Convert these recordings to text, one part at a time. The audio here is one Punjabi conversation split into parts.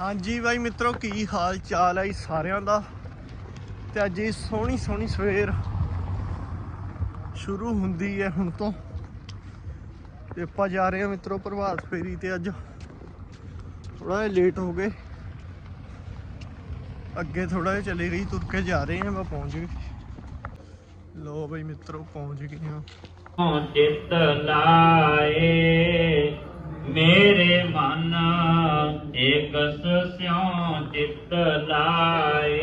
ਹਾਂਜੀ ਬਾਈ ਮਿੱਤਰੋ, ਕੀ ਹਾਲ ਚਾਲ ਹੈ ਸਾਰਿਆਂ ਦਾ? ਤੇ ਅੱਜ ਇਹ ਸੋਹਣੀ ਸੋਹਣੀ ਸਵੇਰ ਸ਼ੁਰੂ ਹੁੰਦੀ ਹੈ ਹੁਣ ਤੋਂ। ਤੇ ਆਪਾਂ ਜਾ ਰਹੇ ਹਾਂ ਮਿੱਤਰੋ ਪ੍ਰਭਾਤ ਫੇਰੀ ਤੇ ਅੱਜ। ਥੋੜਾ ਜਿਹਾ ਲੇਟ ਹੋ ਗਏ। ਅੱਗੇ ਥੋੜਾ ਜਿਹਾ ਚਲੇ ਰਹੀ ਤੁਰ ਕੇ ਜਾ ਰਹੇ ਹਾਂ ਮੈਂ ਪਹੁੰਚ ਗਏ। ਲੋ ਬਾਈ ਮਿੱਤਰੋ, ਪਹੁੰਚ ਗਏ ਹਾਂ। ਹਉ ਲਾਏ। ਮੇਰੇ ਮਨ ਏਕਸ ਸਿਉ ਚਿਤ ਲਾਏ।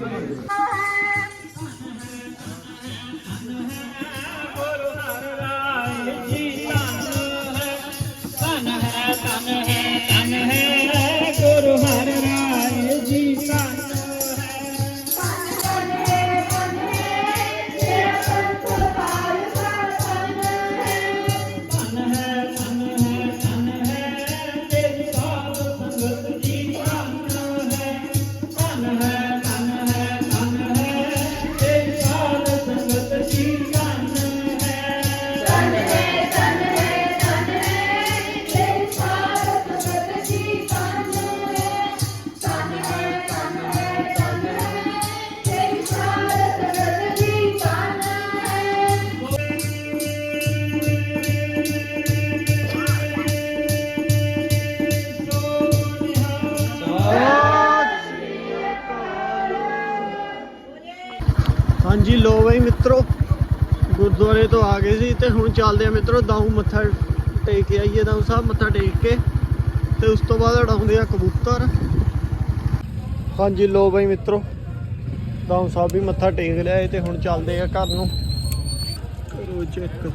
ਗੁਰੂ ਹਾਂਜੀ ਲੋ ਬਈ ਮਿੱਤਰੋ, ਗੁਰਦੁਆਰੇ ਤੋਂ ਆ ਗਏ ਸੀ ਤੇ ਹੁਣ ਚੱਲਦੇ ਆ ਮਿੱਤਰੋ, ਦਾਊ ਮੱਥਾ ਟੇਕ ਕੇ ਆਈਏ, ਦਾਊ ਸਾਹਿਬ ਮੱਥਾ ਟੇਕ ਕੇ। ਤੇ ਉਸ ਤੋਂ ਬਾਅਦ ਉਡਾਉਂਦੇ ਆ ਕਬੂਤਰ। ਹਾਂਜੀ ਲੋ ਬਈ ਮਿੱਤਰੋ, ਦਾਊ ਸਾਹਿਬ ਵੀ ਮੱਥਾ ਟੇਕ ਲਿਆ ਏ ਤੇ ਹੁਣ ਚੱਲਦੇ ਆ ਘਰ ਨੂੰ। ਕਰੋ ਚੈੱਕ।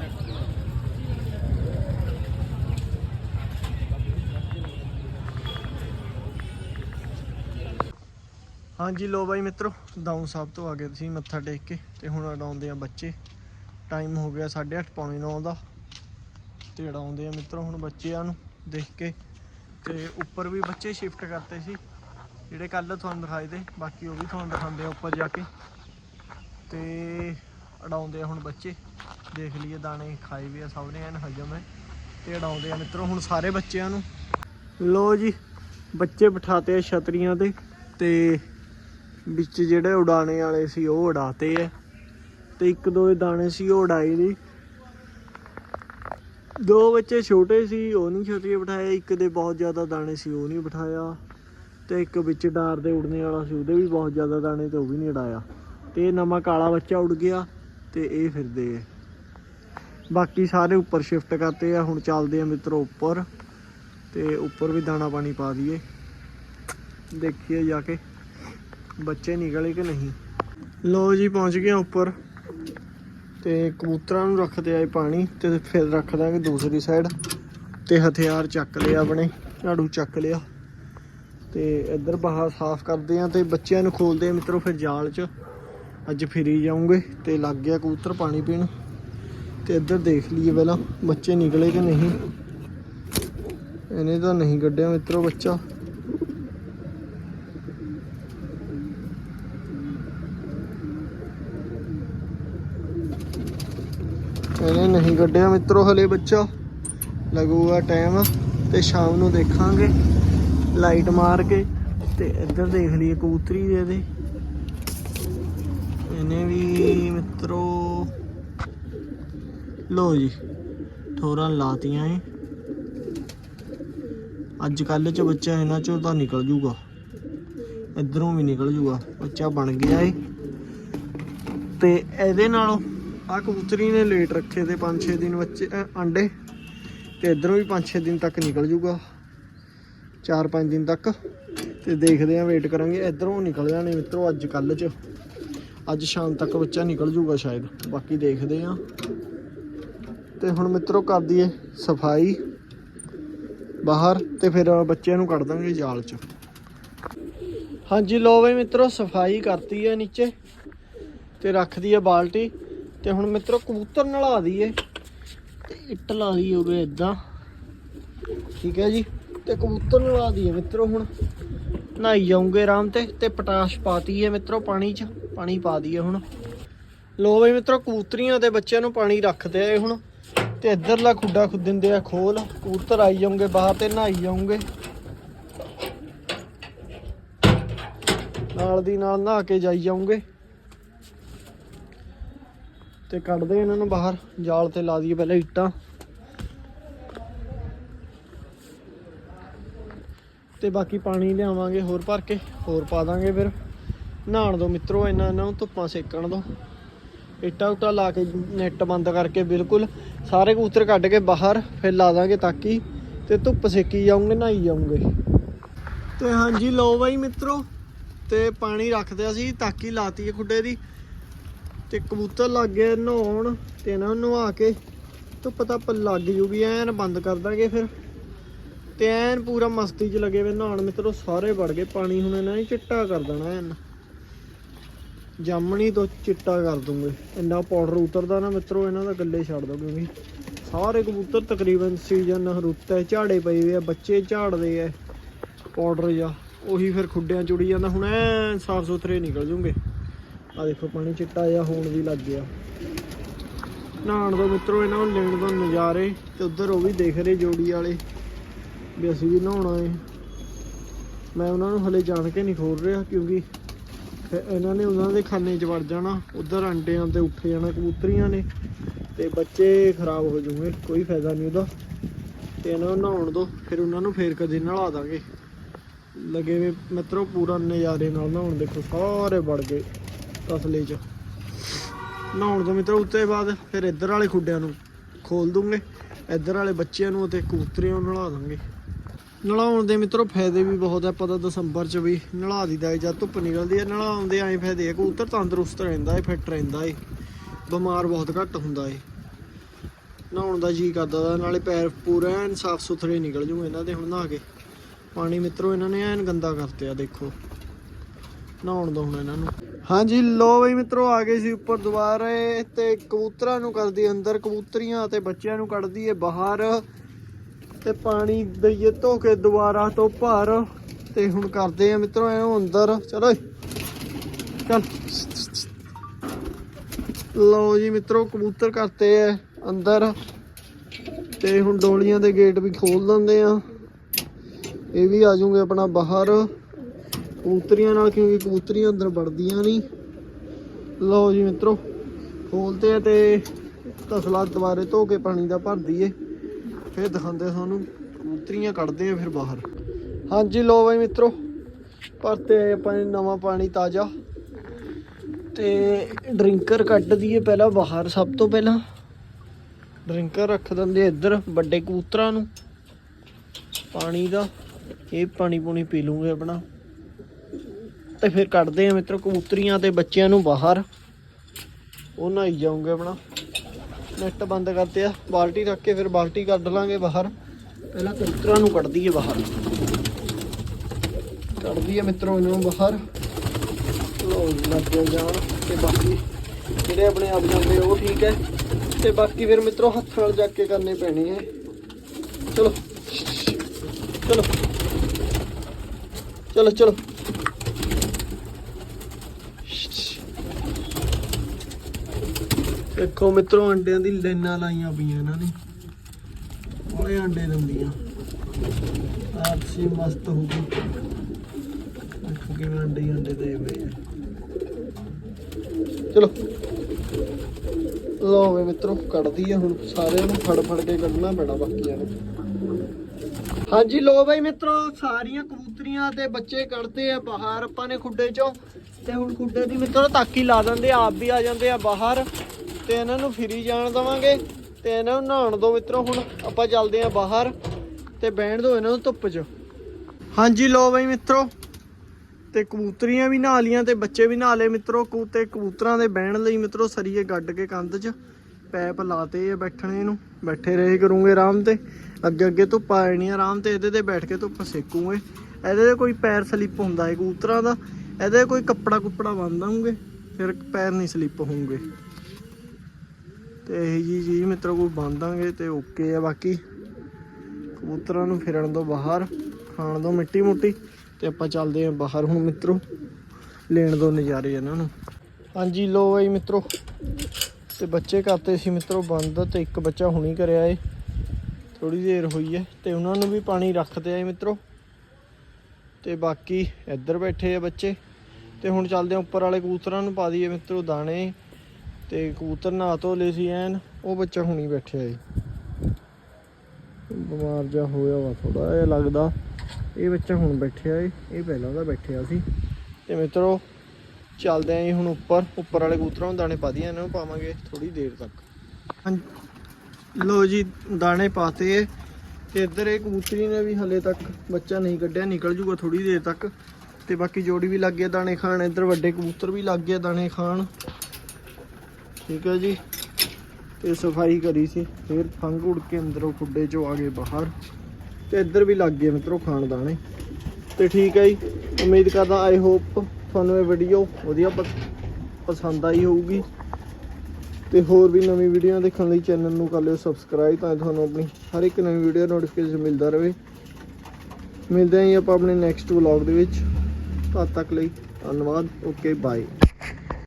ਹਾਂਜੀ ਲੋ ਬਾਈ ਮਿੱਤਰੋ ਦਾਊ ਸਾਹਿਬ ਤੋਂ ਆ ਗਏ ਤੁਸੀਂ ਮੱਥਾ ਟੇਕ ਕੇ ਤੇ ਹੁਣ ਉਡਾਉਂਦੇ ਆ ਬੱਚੇ। ਟਾਈਮ ਹੋ ਗਿਆ 8:30 ਪੌਣੇ 9 ਦਾ। ਤੇ ਉਡਾਉਂਦੇ ਆ ਮਿੱਤਰੋ ਹੁਣ ਬੱਚਿਆਂ ਨੂੰ ਦੇਖ ਕੇ। ਤੇ ਉੱਪਰ ਵੀ ਬੱਚੇ ਸ਼ਿਫਟ ਕਰਤੇ ਸੀ, ਜਿਹੜੇ ਕੱਲ ਤੁਹਾਨੂੰ ਦਿਖਾਏ ਤੇ, ਬਾਕੀ ਉਹ ਵੀ ਤੁਹਾਨੂੰ ਦਿਖਾਉਂਦੇ ਆ ਉੱਪਰ ਜਾ ਕੇ। ਤੇ ਉਡਾਉਂਦੇ ਆ ਹੁਣ ਬੱਚੇ। ਦੇਖ ਲਈਏ ਦਾਣੇ ਖਾਏ ਵੀ ਆ ਸਭ ਨੇ, ਐਨ ਹਜਮ ਹੈ। ਤੇ ਉਡਾਉਂਦੇ ਆ ਮਿੱਤਰੋ ਹੁਣ ਸਾਰੇ ਬੱਚਿਆਂ ਨੂੰ। ਲੋ ਜੀ, ਬੱਚੇ ਬਿਠਾਤੇ ਆ ਛਤਰੀਆਂ ਤੇ। ਤੇ ਵਿੱਚ ਜਿਹੜੇ ਉਡਾਣੇ ਵਾਲੇ ਸੀ ਉਹ ਉਡਾਤੇ ਐ ਤੇ ਇੱਕ ਦੋ ਦਾਣੇ ਸੀ ਉਹ ਉਡਾਏ ਨਹੀਂ ਦੋ ਬੱਚੇ ਛੋਟੇ ਸੀ, ਉਹ ਨਹੀਂ ਛੋਟੇ ਬਿਠਾਇਆ ਇੱਕ ਦੇ ਬਹੁਤ ਜ਼ਿਆਦਾ ਦਾਣੇ ਸੀ, ਉਹ ਨਹੀਂ ਬਿਠਾਇਆ। ਤੇ ਇੱਕ ਵਿੱਚ ਡਾਰ ਦੇ ਉੜਨੇ ਵਾਲਾ ਸੀ, ਉਹਦੇ ਵੀ ਬਹੁਤ ਜ਼ਿਆਦਾ ਦਾਣੇ ਤੇ ਉਹ ਵੀ ਨਹੀਂ ਉਡਾਇਆ। ਤੇ ਨਵਾਂ ਕਾਲਾ ਬੱਚਾ ਉੜ ਗਿਆ ਤੇ ਇਹ ਫਿਰਦੇ ਐ ਬਾਕੀ ਸਾਰੇ ਉੱਪਰ ਸ਼ਿਫਟ ਕਰਤੇ ਆ, ਹੁਣ ਚੱਲਦੇ ਆ ਮਿੱਤਰੋ ਉੱਪਰ। ਤੇ ਉੱਪਰ ਵੀ ਦਾਣਾ ਪਾਣੀ ਪਾ ਦਈਏ। ਦੇਖੀਏ ਜਾ ਕੇ। ਬੱਚੇ ਨਿਕਲੇ ਕਿ ਨਹੀਂ? ਲੋ ਜੀ, ਪਹੁੰਚ ਗਏ ਉੱਪਰ। ਤੇ ਕਬੂਤਰਾਂ ਨੂੰ ਰੱਖਦੇ ਆਏ ਪਾਣੀ ਤੇ ਫਿਰ ਰੱਖ ਦਾਂਗੇ ਦੂਸਰੀ ਸਾਈਡ ਤੇ ਹਥਿਆਰ ਚੱਕ ਲਿਆ ਆਪਣੇ, ਝਾੜੂ ਚੱਕ ਲਿਆ। ਤੇ ਇੱਧਰ ਬਾਹਰ ਸਾਫ਼ ਕਰਦੇ ਆ ਤੇ ਬੱਚਿਆਂ ਨੂੰ ਖੋਲਦੇ ਆ ਮਿੱਤਰੋ ਫਿਰ ਜਾਲ 'ਚ। ਅੱਜ ਫਿਰੀ ਜਾਉਂਗੇ ਤੇ ਲੱਗ ਗਿਆ ਕਬੂਤਰ ਪਾਣੀ ਪੀਣ। ਤੇ ਇੱਧਰ ਦੇਖ ਲਈਏ ਪਹਿਲਾਂ, ਬੱਚੇ ਨਿਕਲੇ ਕਿ ਨਹੀਂ? ਇਹਨੇ ਤਾਂ ਨਹੀਂ ਕੱਢਿਆ ਮਿੱਤਰੋ ਬੱਚਾ ਇਹਨੇ ਨਹੀਂ ਕੱਢਿਆ ਮਿੱਤਰੋ ਹਲੇ ਬੱਚਾ। ਲੱਗੂਗਾ ਟਾਈਮ ਤੇ ਸ਼ਾਮ ਨੂੰ ਦੇਖਾਂਗੇ। ਲਾਈਟ ਮਾਰ ਕੇ ਤੇ ਇੱਧਰ ਦੇਖ ਲਈਏ ਕਬੂਤਰੀ ਦੇ ਦੇ ਇਹਨੇ ਵੀ ਮਿੱਤਰੋ ਲੋ ਜੀ, ਠੋਰਾਂ ਲਾਤੀਆਂ ਏ ਅੱਜ ਕੱਲ ਚ ਬੱਚਾ ਇਹਨਾਂ ਚੋਂ ਤਾਂ ਨਿਕਲ ਜੂਗਾ। ਇਧਰੋਂ ਵੀ ਨਿਕਲ ਜੂਗਾ। ਬੱਚਾ ਬਣ ਗਿਆ ਏ ਤੇ ਇਹਦੇ ਨਾਲੋਂ ਆ ਕਬੂਤਰੀ ਨੇ ਲੇਟ ਰੱਖੇ ਤੇ 5-6 ਦਿਨ ਬੱਚੇ ਆਂਡੇ। ਅੰਡੇ ਤੇ ਇਧਰੋਂ ਵੀ 5-6 ਦਿਨ ਤੱਕ ਨਿਕਲ ਜੂਗਾ। 4-5 ਦਿਨ ਤੱਕ। ਤੇ ਦੇਖਦੇ ਆਂ ਵੇਟ ਕਰਾਂਗੇ। ਇਧਰੋਂ ਨਿਕਲ ਜਾਣੇ ਮਿੱਤਰੋ ਅੱਜ ਕੱਲ ਚ। ਅੱਜ ਸ਼ਾਮ ਤੱਕ ਬੱਚਾ ਨਿਕਲ ਜੂਗਾ ਸ਼ਾਇਦ। ਬਾਕੀ ਦੇਖਦੇ ਆਂ। ਤੇ ਹੁਣ ਮਿੱਤਰੋ ਕਰ ਦਈਏ ਸਫ਼ਾਈ। ਬਾਹਰ ਤੇ ਫਿਰ ਬੱਚਿਆਂ ਨੂੰ ਕੱਢ ਦਾਂਗੇ ਜਾਲ 'ਚ। ਹਾਂਜੀ ਲੋ ਬਈ ਮਿੱਤਰੋ, ਸਫ਼ਾਈ ਕਰਤੀ ਹੈ ਨੀਚੇ। ਤੇ ਰੱਖਦੀ ਹੈ ਬਾਲਟੀ। ਤੇ ਹੁਣ ਮਿੱਤਰੋ ਕਬੂਤਰ ਨਲਾ ਦਈਏ। ਤੇ ਇੱਟ ਲਾ ਲਈ ਹੋਵੇ ਇਦਾਂ ਠੀਕ ਹੈ ਜੀ? ਤੇ ਕਬੂਤਰ ਨਲਾ ਦਈਏ ਮਿੱਤਰੋ ਹੁਣ। ਨਹਾਈ ਜਾਉਂਗੇ ਆਰਾਮ ਤੇ ਤੇ ਪਟਾਸ਼ ਪਾਤੀ ਹੈ ਮਿੱਤਰੋ ਪਾਣੀ 'ਚ। ਪਾਣੀ ਪਾ ਦਈਏ ਹੁਣ। ਲੋ ਬਈ ਮਿੱਤਰੋ ਕਬੂਤਰੀਆਂ ਤੇ ਬੱਚਿਆਂ ਨੂੰ ਪਾਣੀ ਰੱਖਦੇ ਆ ਹੁਣ। ਤੇ ਇੱਧਰਲਾ ਖੁੱਡਾ ਖੁੱਦ ਦਿੰਦੇ ਆ ਖੋਲ। ਕਬੂਤਰ ਆਈ ਜਾਉਂਗੇ ਬਾਹਰ ਤੇ ਨਹਾਈ ਜਾਉਂਗੇ ਨਾਲ ਦੀ ਨਾਲ ਨਹਾ ਕੇ ਜਾਈ ਜਾਉਂਗੇ ਤੇ ਕੱਢਦੇ ਇਹਨਾਂ ਨੂੰ ਬਾਹਰ, ਜਾਲ ਤੇ ਲਾ ਦਈਏ ਪਹਿਲਾਂ ਇੱਟਾਂ। ਤੇ ਬਾਕੀ ਪਾਣੀ ਲਿਆਵਾਂਗੇ ਹੋਰ ਭਰ ਕੇ, ਹੋਰ ਪਾ ਦਾਂਗੇ ਫਿਰ। ਨਹਾਣ ਦੋ ਮਿੱਤਰੋ, ਇਹਨਾਂ ਇਹਨਾਂ ਨੂੰ ਧੁੱਪਾਂ ਸੇਕਣ ਦੋ। ਇੱਟਾਂ ਉਟਾ ਲਾ ਕੇ ਨੈਟ ਬੰਦ ਕਰਕੇ ਬਿਲਕੁਲ ਸਾਰੇ ਕਬੂਤਰ ਕੱਢ ਕੇ ਬਾਹਰ ਫਿਰ ਲਾ ਦਾਂਗੇ ਤਾਕੀ ਤੇ ਧੁੱਪ ਸੇਕੀ ਜਾਉਂਗੇ ਨਹਾਈ ਜਾਉਂਗੇ ਤੇ ਹਾਂਜੀ ਲੋ ਬਾਈ ਮਿੱਤਰੋ, ਤੇ ਪਾਣੀ ਰੱਖਦੇ ਅਸੀਂ ਤਾਕੀ ਲਾਤੀ ਖੁੱਡੇ ਦੀ। ਤੇ ਕਬੂਤਰ ਲੱਗ ਗਏ ਨਹਾਉਣ ਤੇ ਇਹਨਾਂ ਨੂੰ ਨਵਾ ਕੇ ਧੁੱਪ ਧੱਪ ਲੱਗ ਜੂਗੀ, ਐਨ ਬੰਦ ਕਰ ਦਾਂਗੇ ਫਿਰ। ਤੇ ਐਨ ਪੂਰਾ ਮਸਤੀ 'ਚ ਲੱਗੇ ਵੇ ਨਹਾਉਣ, ਮਿੱਤਰੋ, ਸਾਰੇ ਵੜ ਗਏ, ਪਾਣੀ ਹੁਣ ਇਹਨਾਂ ਨੇ ਚਿੱਟਾ ਕਰ ਦੇਣਾ ਐਨ। ਜਾਮਣੀ ਤੋਂ ਚਿੱਟਾ ਕਰ ਦੂੰਗੇ। ਇੰਨਾ ਪਾਊਡਰ ਉਤਰਦਾ ਨਾ ਮਿੱਤਰੋ, ਇਹਨਾਂ ਦਾ ਗੱਲੇ ਛੱਡ ਦੋ ਕਿਉਂਕਿ ਸਾਰੇ ਕਬੂਤਰ ਤਕਰੀਬਨ ਸੀਜ਼ਨ ਰੁੱਤ ਹੈ, ਝਾੜੇ ਪਏ ਵੇ ਆ, ਬੱਚੇ ਝਾੜਦੇ ਆ ਪਾਊਡਰ ਜਾਂ ਉਹੀ ਫਿਰ ਖੁੱਡਿਆਂ ਚੁੜੀ ਜਾਂਦਾ, ਹੁਣ ਐਨ ਸਾਫ਼ ਸੁਥਰੇ ਨਿਕਲ ਜੂਗੇ। ਆ ਦੇਖੋ ਪਾਣੀ ਚਿੱਟਾ ਜਿਹਾ ਹੋਣ ਵੀ ਲੱਗ ਗਿਆ। ਨਹਾਉਣ ਦੋ ਮਿੱਤਰੋ, ਇਹਨਾਂ ਨੂੰ ਲੈਣ ਤੋਂ ਨਜ਼ਾਰੇ ਤੇ ਉਧਰ ਉਹ ਵੀ ਦੇਖ ਰਹੇ ਜੋੜੀ ਵਾਲੇ ਵੀ ਅਸੀਂ ਵੀ ਨਹਾਉਣਾ ਏ। ਮੈਂ ਉਹਨਾਂ ਨੂੰ ਹਲੇ ਜਾਣ ਕੇ ਨਹੀਂ ਖੋਲ ਰਿਹਾ ਕਿਉਂਕਿ ਇਹਨਾਂ ਨੇ ਉਹਨਾਂ ਦੇ ਖਾਨੇ 'ਚ ਵੜ ਜਾਣਾ, ਉਧਰ ਅੰਡਿਆਂ ਤੇ ਉੱਠ ਜਾਣਾ, ਕਬੂਤਰੀਆਂ ਨੇ ਤੇ ਬੱਚੇ ਖਰਾਬ ਹੋ ਜਾਣਗੇ ਕੋਈ ਫਾਇਦਾ ਨਹੀਂ ਉਹਦਾ। ਤੇ ਇਹਨਾਂ ਨੂੰ ਨਹਾਉਣ ਦੋ, ਫਿਰ ਉਹਨਾਂ ਨੂੰ ਫੇਰ ਕਦੇ ਨਲਾ ਦਾਂਗੇ। ਲੱਗੇ ਵੇ ਮਿੱਤਰੋ ਪੂਰਾ ਨਜ਼ਾਰੇ ਨਾਲ ਨਹਾਉਣ ਦੇਖੋ, ਸਾਰੇ ਵੜ ਗਏ। ਤਸਲੇ 'ਚ। ਨਹਾਉਣ ਤੋਂ ਮਿੱਤਰ ਉੱਤੇ ਬਾਅਦ ਫਿਰ ਇੱਧਰ ਵਾਲੇ ਖੁੱਡਿਆਂ ਨੂੰ ਖੋਲ ਦੂੰਗੇ। ਇੱਧਰ ਵਾਲੇ ਬੱਚਿਆਂ ਨੂੰ ਅਤੇ ਕਬੂਤਰਿਆਂ ਨੂੰ ਨਲਾ ਦਾਂਗੇ। ਨਲਾਉਣ ਦੇ ਮਿੱਤਰੋ ਫਾਇਦੇ ਵੀ ਬਹੁਤ ਆ ਪਤਾ ਦਸੰਬਰ 'ਚ ਵੀ ਨਲਾ ਦੀਦਾ ਹੈ ਜਦ ਧੁੱਪ ਨਿਕਲਦੀ ਹੈ ਨਲਾਉਣ ਦੇ ਐਂ ਫਾਇਦੇ ਆ ਕਬੂਤਰ ਤੰਦਰੁਸਤ ਰਹਿੰਦਾ ਏ ਫਿੱਟ ਰਹਿੰਦਾ ਏ ਬਿਮਾਰ ਬਹੁਤ ਘੱਟ ਹੁੰਦਾ ਏ। ਨਹਾਉਣ ਦਾ ਜੀ ਕਰਦਾ ਵਾ, ਨਾਲੇ ਪੈਰ ਪੂਰਾ ਐਨ ਸਾਫ਼ ਸੁਥਰੇ ਨਿਕਲ ਜੂ ਇਹਨਾਂ ਦੇ ਹੁਣ ਨਹਾ ਕੇ। ਪਾਣੀ ਮਿੱਤਰੋ ਇਹਨਾਂ ਨੇ ਐਨ ਗੰਦਾ ਕਰਤੇ ਆ ਦੇਖੋ। ਨਹਾਉਣ ਦੋ ਹੁਣ ਇਹਨਾਂ ਨੂੰ। ਹਾਂਜੀ ਲੋ ਬਈ ਮਿੱਤਰੋ, ਆ ਗਏ ਸੀ ਉੱਪਰ ਦੁਬਾਰੇ ਤੇ ਕਬੂਤਰਾਂ ਨੂੰ ਕਰਦੀ ਅੰਦਰ, ਕਬੂਤਰੀਆਂ ਤੇ ਬੱਚਿਆਂ ਨੂੰ ਕੱਢਦੀ ਏ ਬਾਹਰ ਤੇ ਪਾਣੀ ਦਈਏ ਧੋ ਕੇ ਦੁਬਾਰਾ ਤੋਂ ਭਰ ਤੇ ਹੁਣ ਕਰਦੇ ਆ ਮਿੱਤਰੋ ਇਹਨੂੰ ਅੰਦਰ। ਚਲੋ ਏ। ਚੱਲ। ਲਓ ਜੀ ਮਿੱਤਰੋ, ਕਬੂਤਰ ਕਰਤੇ ਐ ਅੰਦਰ ਤੇ ਹੁਣ ਡੋਲੀਆਂ ਦੇ ਗੇਟ ਵੀ ਖੋਲ ਦਿੰਦੇ ਆ ਇਹ ਵੀ ਆ ਜਾਊਗੇ ਆਪਣਾ ਬਾਹਰ। ਕਬੂਤਰੀਆਂ ਨਾਲ, ਕਿਉਂਕਿ ਕਬੂਤਰੀਆਂ ਅੰਦਰ ਵੜਦੀਆਂ ਨਹੀਂ। ਲਓ ਜੀ ਮਿੱਤਰੋ ਖੋਲਤੇ ਆ ਤੇ ਤਸਲਾ ਦੁਬਾਰੇ ਧੋ ਕੇ ਪਾਣੀ ਦਾ ਭਰ ਦਈਏ। ਫਿਰ ਦਿਖਾਉਂਦੇ ਤੁਹਾਨੂੰ, ਕਬੂਤਰੀਆਂ ਕੱਢਦੇ ਆ ਫਿਰ ਬਾਹਰ। ਹਾਂਜੀ, ਲਓ ਬਾਈ ਮਿੱਤਰੋ ਭਰਤੇ ਆਏ ਆਪਾਂ ਨੇ ਨਵਾਂ ਪਾਣੀ ਤਾਜ਼ਾ ਤੇ ਡਰਿੰਕਰ ਕੱਢ ਦਈਏ ਪਹਿਲਾਂ, ਬਾਹਰ ਸਭ ਤੋਂ ਪਹਿਲਾਂ। ਡਰਿੰਕਰ ਰੱਖ ਦਿੰਦੇ ਇੱਧਰ, ਵੱਡੇ ਕਬੂਤਰਾਂ ਨੂੰ। ਪਾਣੀ ਦਾ, ਇਹ ਪਾਣੀ ਪੂਣੀ ਪੀ ਲੂਗੇ ਆਪਣਾ। ਤੇ ਫਿਰ ਕੱਢਦੇ ਆ ਮਿੱਤਰੋ ਕਬੂਤਰੀਆਂ ਤੇ ਬੱਚਿਆਂ ਨੂੰ ਬਾਹਰ। ਉਹ ਨਹਾਈ ਜਾਉਂਗੇ ਆਪਣਾ। ਨੈਟ ਬੰਦ ਕਰਤੇ ਆ। ਬਾਲਟੀ ਰੱਖ ਕੇ ਫਿਰ ਬਾਲਟੀ ਕੱਢ ਲਾਂਗੇ ਬਾਹਰ। ਪਹਿਲਾਂ ਕਬੂਤਰਾਂ ਨੂੰ ਕੱਢ ਦਈਏ ਬਾਹਰ। ਕੱਢ ਦਈਏ ਮਿੱਤਰੋ ਇਹਨਾਂ ਨੂੰ ਬਾਹਰ। ਲੋ ਲੱਗ ਜਾਣ। ਤੇ ਬਾਕੀ ਜਿਹੜੇ ਆਪਣੇ ਆਪ ਜਾਂਦੇ ਉਹ ਠੀਕ ਹੈ। ਤੇ ਬਾਕੀ ਫਿਰ ਮਿੱਤਰੋ ਹੱਥ ਨਾਲ ਜਾ ਕੇ ਕਰਨੇ ਪੈਣੇ ਹੈ। ਚਲੋ। ਚਲੋ। ਚਲੋ ਚਲੋ। ਦੇਖੋ ਮਿੱਤਰੋ, ਅੰਡਿਆਂ ਦੀ ਲਾਈਨਾਂ ਲਾਈਆਂ ਪਈਆਂ ਇਹਨਾਂ ਨੇ। ਉਹਨੇ ਅੰਡੇ ਦਿੰਦੀਆਂ। ਆਪਸੀ ਮਸਤ ਹੋ ਗਈ ਦੇਖੋ ਕਿਵੇਂ ਅੰਡੇ ਅੰਡੇ ਦੇ ਪਏ ਚਲੋ। ਲੋ ਵੇ ਮਿੱਤਰੋ, ਕੱਢਦੀ ਆ ਹੁਣ ਸਾਰਿਆਂ ਨੂੰ, ਫੜ ਫੜ ਕੇ ਕੱਢਣਾ ਪੈਣਾ ਬਾਕੀਆਂ ਨੂੰ। ਹਾਂਜੀ ਲੋ ਬਾਈ ਮਿੱਤਰੋ, ਸਾਰੀਆਂ ਕਬੂਤਰੀਆਂ ਤੇ ਬੱਚੇ ਕੱਢਦੇ ਆ ਬਾਹਰ। ਆਪਾਂ ਨੇ ਖੁੱਡੇ ਚੋਂ ਤੇ ਹੁਣ ਖੁੱਡੇ ਦੀ ਮਿੱਤਰੋ, ਤਾਕੀ ਲਾ ਦਿੰਦੇ ਆ, ਆਪ ਵੀ ਆ ਜਾਂਦੇ ਆ ਬਾਹਰ। ਤੇ ਇਹਨਾਂ ਨੂੰ ਫਿਰੀ ਜਾਣ ਦਵਾਂਗੇ ਤੇ ਇਹਨਾਂ ਨੂੰ ਨਹਾਉਣ ਦੋ ਮਿੱਤਰੋ, ਹੁਣ ਆਪਾਂ ਚੱਲਦੇ ਆ ਬਾਹਰ ਤੇ ਬਹਿਣ ਦੋ ਇਹਨਾਂ ਨੂੰ ਧੁੱਪ 'ਚ। ਹਾਂਜੀ ਲੋ ਬਾਈ ਮਿੱਤਰੋ, ਤੇ ਕਬੂਤਰੀਆਂ ਵੀ ਨਹਾ ਲੀਆਂ ਤੇ ਬੱਚੇ ਵੀ ਨਹਾ ਲਏ ਮਿੱਤਰੋ ਕੂ ਤੇ ਕਬੂਤਰਾਂ ਦੇ ਬਹਿਣ ਲਈ ਮਿੱਤਰੋ ਸਰੀਏ ਗੱਡ ਕੇ ਕੰਧ 'ਚ ਪੈਪ ਲਾਤੇ ਆ ਬੈਠਣੇ ਨੂੰ, ਬੈਠੇ ਰਹੇ ਕਰੂੰਗੇ ਆਰਾਮ ਤੇ। ਅੱਗੇ ਅੱਗੇ ਧੁੱਪ ਆ ਜਾਣੀ ਆਰਾਮ ਤੇ, ਇਹਦੇ ਤੇ ਬੈਠ ਕੇ ਧੁੱਪ ਸੇਕੂਗੇ। ਇਹਦੇ ਤੇ ਕੋਈ ਪੈਰ ਸਲਿੱਪ ਹੁੰਦਾ ਹੈ ਕਬੂਤਰਾਂ ਦਾ, ਇਹਦੇ ਕੋਈ ਕੱਪੜਾ ਕੁੱਪੜਾ ਬੰਨ ਦਾਂਗੇ ਫਿਰ ਪੈਰ ਨਹੀਂ ਸਲਿੱਪ ਹੋਣਗੇ ਤੇ ਇਹ ਜੀ ਜੀ ਮਿੱਤਰੋ ਕੋਈ ਬੰਦਾਂਗੇ ਤੇ ਓਕੇ ਆ ਬਾਕੀ। ਕਬੂਤਰਾਂ ਨੂੰ ਫਿਰਨ ਦੋ ਬਾਹਰ, ਖਾਣ ਦੋ ਮਿੱਟੀ ਮੁੱਟੀ ਤੇ ਆਪਾਂ ਚੱਲਦੇ ਆਂ ਬਾਹਰ ਹੁਣ ਮਿੱਤਰੋ, ਲੈਣ ਦੋ ਨਜ਼ਾਰੇ ਇਹਨਾਂ ਨੂੰ। ਹਾਂਜੀ ਲੋ ਬਈ ਮਿੱਤਰੋ, ਤੇ ਬੱਚੇ ਕਰਤੇ ਸੀ ਮਿੱਤਰੋ ਬੰਦ ਤੇ ਇੱਕ ਬੱਚਾ ਹੁਣੀ ਕਰਿਆ ਏ। ਥੋੜੀ ਦੇਰ ਹੋਈ ਹੈ ਤੇ ਉਹਨਾਂ ਨੂੰ ਵੀ ਪਾਣੀ ਰੱਖਦੇ ਆ ਮਿੱਤਰੋ। ਤੇ ਬਾਕੀ ਇੱਧਰ ਬੈਠੇ ਆ ਬੱਚੇ। ਤੇ ਹੁਣ ਚੱਲਦੇ ਆ ਉੱਪਰ ਵਾਲੇ ਕਬੂਤਰਾਂ ਨੂੰ ਪਾ ਦਈਏ ਮਿੱਤਰੋ ਦਾਣੇ। ਤੇ ਕਬੂਤਰ ਨਹਾ ਧੋ ਲਏ ਸੀ ਐਨ, ਉਹ ਬੱਚਾ ਹੁਣੀ ਬੈਠਿਆ ਏ। ਬਿਮਾਰ ਜਿਹਾ ਹੋਇਆ ਵਾ ਥੋੜਾ ਜਿਹਾ ਲੱਗਦਾ। ਇਹ ਬੱਚਾ ਹੁਣ ਬੈਠਿਆ ਏ, ਇਹ ਪਹਿਲਾਂ ਦਾ ਬੈਠਿਆ ਸੀ। ਤੇ ਮਿੱਤਰੋ, ਚੱਲਦੇ ਆਂ ਜੀ ਹੁਣ ਉੱਪਰ। ਉੱਪਰ ਵਾਲੇ ਕਬੂਤਰਾਂ ਨੂੰ ਦਾਣੇ ਪਾ ਦਈਏ, ਇਹਨਾਂ ਨੂੰ ਪਾਵਾਂਗੇ ਥੋੜੀ ਦੇਰ ਤੱਕ। ਹਾਂਜੀ। ਲੋ ਜੀ, ਦਾਣੇ ਪਾਤੇ ਤੇ ਇੱਧਰ ਇਹ ਕਬੂਤਰੀ ਨੇ ਵੀ ਹਲੇ ਤੱਕ ਬੱਚਾ ਨਹੀਂ ਕੱਢਿਆ, ਨਿਕਲ ਜੂਗਾ ਥੋੜੀ ਦੇਰ ਤੱਕ। ਤੇ ਬਾਕੀ ਜੋੜੀ ਵੀ ਲੱਗ ਗਿਆ ਦਾਣੇ ਖਾਣ, ਇੱਧਰ ਵੱਡੇ ਕਬੂਤਰ ਵੀ ਲੱਗ ਗਿਆ ਦਾਣੇ ਖਾਣ। ਠੀਕ ਹੈ ਜੀ। ਤੇ ਸਫ਼ਾਈ ਕਰੀ ਸੀ। ਫਿਰ ਫੰਗ ਉੜ ਕੇ ਅੰਦਰੋਂ ਖੁੱਡੇ ਚੋਂ ਆ ਗਏ ਬਾਹਰ। ਤੇ ਇੱਧਰ ਵੀ ਲੱਗ ਗਏ ਮਿੱਤਰੋ ਖਾਣ ਦਾਣੇ ਤੇ ਠੀਕ ਹੈ ਜੀ। ਉਮੀਦ ਕਰਦਾ ਆਈ ਹੋਪ ਤੁਹਾਨੂੰ ਇਹ ਵੀਡੀਓ ਵਧੀਆ ਪ- ਪਸੰਦ ਆਈ ਹੋਊਗੀ। ਤੇ ਹੋਰ ਵੀ ਨਵੀਂ ਵੀਡੀਓ ਦੇਖਣ ਲਈ ਚੈਨਲ ਨੂੰ ਕਰ ਲਿਓ ਸਬਸਕ੍ਰਾਈਬ ਤਾਂ ਤੁਹਾਨੂੰ ਆਪਣੀ ਹਰ ਇੱਕ ਨਵੀਂ ਵੀਡੀਓ ਨੋਟੀਫਿਕੇਸ਼ਨ ਮਿਲਦਾ ਰਹੇ। ਮਿਲਦੇ ਹਾਂ ਜੀ ਆਪਾਂ ਆਪਣੇ ਨੈਕਸਟ ਵਲੌਗ ਦੇ ਵਿੱਚ। ਤਦ ਤੱਕ ਲਈ ਧੰਨਵਾਦ। Okay bye